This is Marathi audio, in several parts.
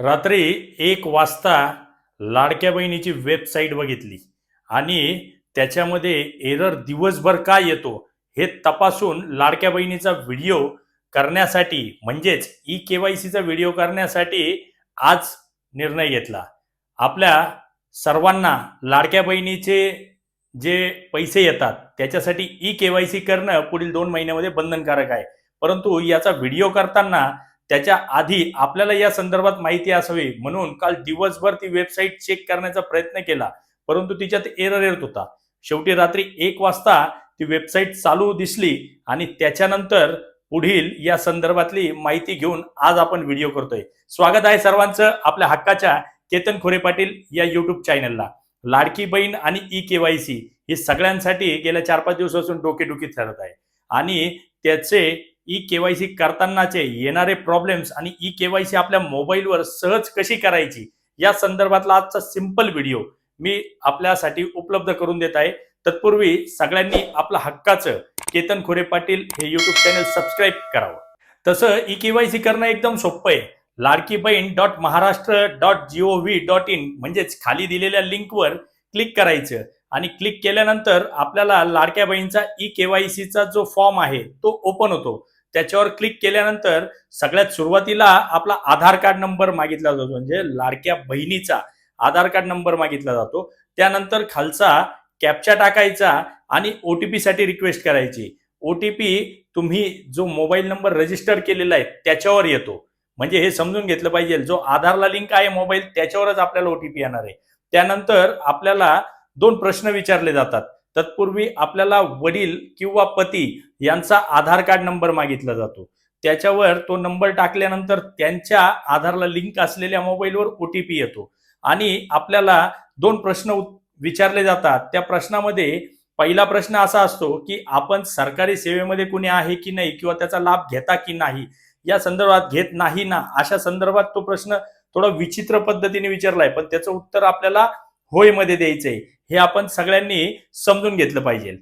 रात्री एक वाजता लाडक्या बहिणीची वेबसाईट बघितली. आणि त्याच्यामध्ये एरर दिवसभर का येतो हे तपासून लाडक्या बहिणीचा व्हिडिओ करण्यासाठी म्हणजेच ई के वाय सीचा व्हिडिओ करण्यासाठी आज निर्णय घेतला. आपल्या सर्वांना लाडक्या बहिणीचे जे पैसे येतात त्याच्यासाठी ई के वाय सी करणं पुढील दोन महिन्यामध्ये बंधनकारक आहे. परंतु याचा व्हिडिओ करताना त्याच्या आधी आपल्याला या संदर्भात माहिती असावी. म्हणून काल दिवसभर ती वेबसाईट चेक करण्याचा प्रयत्न केला. परंतु तिच्यात एरर येत होता. शेवटी रात्री एक वाजता ती वेबसाईट चालू दिसली आणि त्याच्यानंतर पुढील या संदर्भातली माहिती घेऊन आज आपण व्हिडिओ करतोय. स्वागत आहे सर्वांचं आपल्या हक्काच्या केतन खोरे पाटील या युट्यूब चॅनलला लाडकी बहीण आणि ई के वाय सी ही सगळ्यांसाठी गेल्या चार पाच दिवसापासून डोकेदुखी ठरत आहे. आणि त्याचे ई केवायसी करतानाचे येणारे प्रॉब्लेम्स आणि ई केवायसी आपल्या मोबाईलवर सहज कशी करायची या संदर्भातला आजचा सिंपल व्हिडिओ मी आपल्यासाठी उपलब्ध करून देत आहे. तत्पूर्वी सगळ्यांनी आपलं हक्काचं केतन खोरे पाटील हे युट्यूब चॅनल सबस्क्राईब करावं. तसं ई केवायसी करणं एकदम सोपं आहे. Ladki Bahin dot Maharashtra dot G O V dot in म्हणजेच खाली दिलेल्या लिंकवर क्लिक करायचं आणि क्लिक केल्यानंतर आपल्याला लाडक्या बहीणचा ई केवायसीचा जो फॉर्म आहे तो ओपन होतो. त्याच्यावर क्लिक केल्यानंतर सगळ्यात सुरुवातीला आपला आधार कार्ड नंबर मागितला जातो. म्हणजे लाडक्या बहिणीचा आधार कार्ड नंबर मागितला जातो. त्यानंतर खालचा कॅप्चा टाकायचा आणि ओ टी पी साठी रिक्वेस्ट करायची. ओ टी पी तुम्ही जो मोबाईल नंबर रजिस्टर केलेला आहे त्याच्यावर येतो. म्हणजे हे समजून घेतलं पाहिजे. जो आधारला लिंक आहे मोबाईल त्याच्यावरच आपल्याला ओ टी पी येणार आहे. त्यानंतर आपल्याला दोन प्रश्न विचारले जातात. तत्पूर्वी आपल्याला वडील किंवा पती यांचा आधार कार्ड नंबर मागितला जातो. त्याच्यावर तो नंबर टाकल्यानंतर त्यांच्या आधारला लिंक असलेल्या मोबाईलवर ओटीपी येतो. आणि आपल्याला दोन प्रश्न विचारले जातात. त्या प्रश्नामध्ये पहिला प्रश्न असा असतो की आपण सरकारी सेवेमध्ये कुणी आहे की नाही किंवा त्याचा लाभ घेता की नाही? या संदर्भात घेत नाही ना? अशा संदर्भात तो प्रश्न थोडा विचित्र पद्धतीने विचारलाय. पण त्याचं उत्तर आपल्याला होयमध्ये द्यायचंय. हे आपण सगळ्यांनी समजून घेतलं पाहिजे.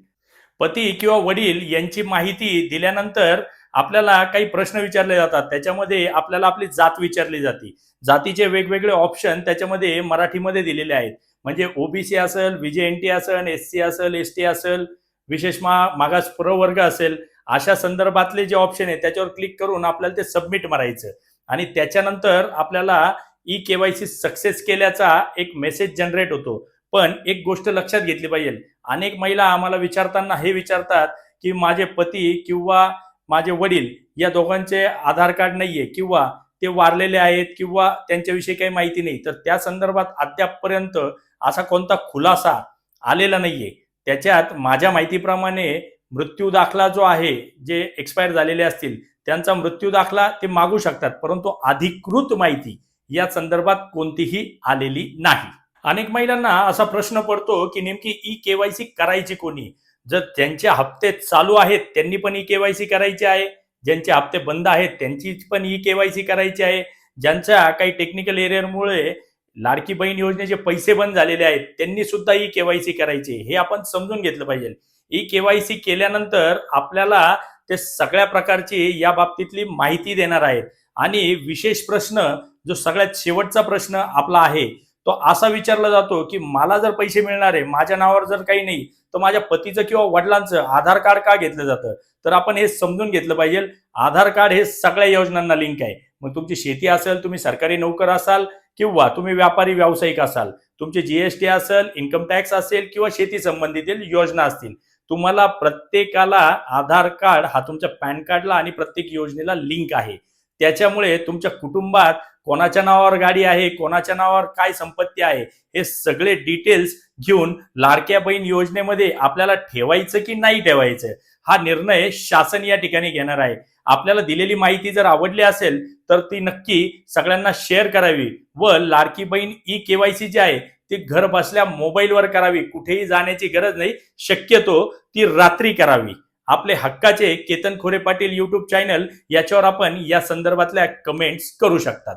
पती किंवा वडील यांची माहिती दिल्यानंतर आपल्याला काही प्रश्न विचारले जातात. त्याच्यामध्ये आपल्याला आपली जात विचारली जाते. जातीचे वेगवेगळे ऑप्शन त्याच्यामध्ये मराठीमध्ये दिलेले आहेत. म्हणजे ओबीसी असेल विजेएनटी असेल एस सी असेल एस टी असेल विशेष मागास प्रवर्ग असेल अशा संदर्भातले जे ऑप्शन आहे त्याच्यावर क्लिक करून आपल्याला ते सबमिट मारायचं. आणि त्याच्यानंतर आपल्याला ई केवायसी सक्सेस केल्याचा एक मेसेज जनरेट होतो. पण एक गोष्ट लक्षात घेतली पाहिजे. अनेक महिला आम्हाला विचारताना हे विचारतात की माझे पती किंवा माझे वडील या दोघांचे आधार कार्ड नाहीये किंवा ते वारलेले आहेत किंवा त्यांच्याविषयी काही माहिती नाही. तर त्या संदर्भात अद्यापपर्यंत असा कोणता खुलासा आलेला नाहीये. त्याच्यात माझ्या माहितीप्रमाणे मृत्यू दाखला जो आहे जे एक्सपायर झालेले असतील त्यांचा मृत्यू दाखला ते मागू शकतात परंतु अधिकृत माहिती या संदर्भात कोणतीही आलेली नाही. अनेक महिलांना असा प्रश्न पडतो की नेमकी ई केवायसी करायची कोणी? जर त्यांचे हप्ते चालू आहेत त्यांनी पण ई केवायसी करायची आहे. ज्यांचे हप्ते बंद आहेत त्यांची पण ई केवायसी करायची आहे. ज्यांच्या काही टेक्निकल एरियरमुळे लाडकी बहीण योजनेचे पैसे बंद झालेले आहेत त्यांनी सुद्धा ई केवायसी करायची हे आपण समजून घेतलं पाहिजे. ई केवायसी केल्यानंतर आपल्याला ते सगळ्या प्रकारची या बाबतीतली माहिती देणार आहेत. आणि विशेष प्रश्न जो सगळ्यात शेवटचा प्रश्न आपला आहे तो असा विचारला जातो की मला जर पैसे मिळणार आहे माझ्या नावावर जर काही नाही तर माझ्या पतीचं किंवा वडिलांचं आधार कार्ड का घेतलं जातं? तर आपण हे समजून घेतलं पाहिजे. आधार कार्ड हे सगळ्या योजनांना लिंक आहे. मग तुमची शेती असेल तुम्ही सरकारी नोकर असाल किंवा तुम्ही व्यापारी व्यावसायिक असाल तुमचे जीएसटी असेल इन्कम टॅक्स असेल किंवा शेती संबंधितील योजना असतील तुम्हाला प्रत्येकाला आधार कार्ड हा तुमच्या पॅन कार्डला आणि प्रत्येक योजनेला लिंक आहे. त्याच्यामुळे तुमच्या कुटुंबात कोणाच्या नावावर गाडी आहे कोणाच्या नावावर काय संपत्ती आहे हे सगळे डिटेल्स घेऊन लाडक्या बहीण योजनेमध्ये आपल्याला ठेवायचं की नाही ठेवायचं हा निर्णय शासन या ठिकाणी घेणार आहे. आपल्याला दिलेली माहिती जर आवडली असेल तर ती नक्की सगळ्यांना शेअर करावी व लाडकी बहीण ई केवायसी जी आहे ती घर बसल्या मोबाईलवर करावी. कुठेही जाण्याची गरज नाही शक्यतो ती रात्री करावी. आपले हक्काचे केतन खोरे पाटील युट्यूब चॅनल याच्यावर आपण या संदर्भातल्या कमेंट्स करू शकतात.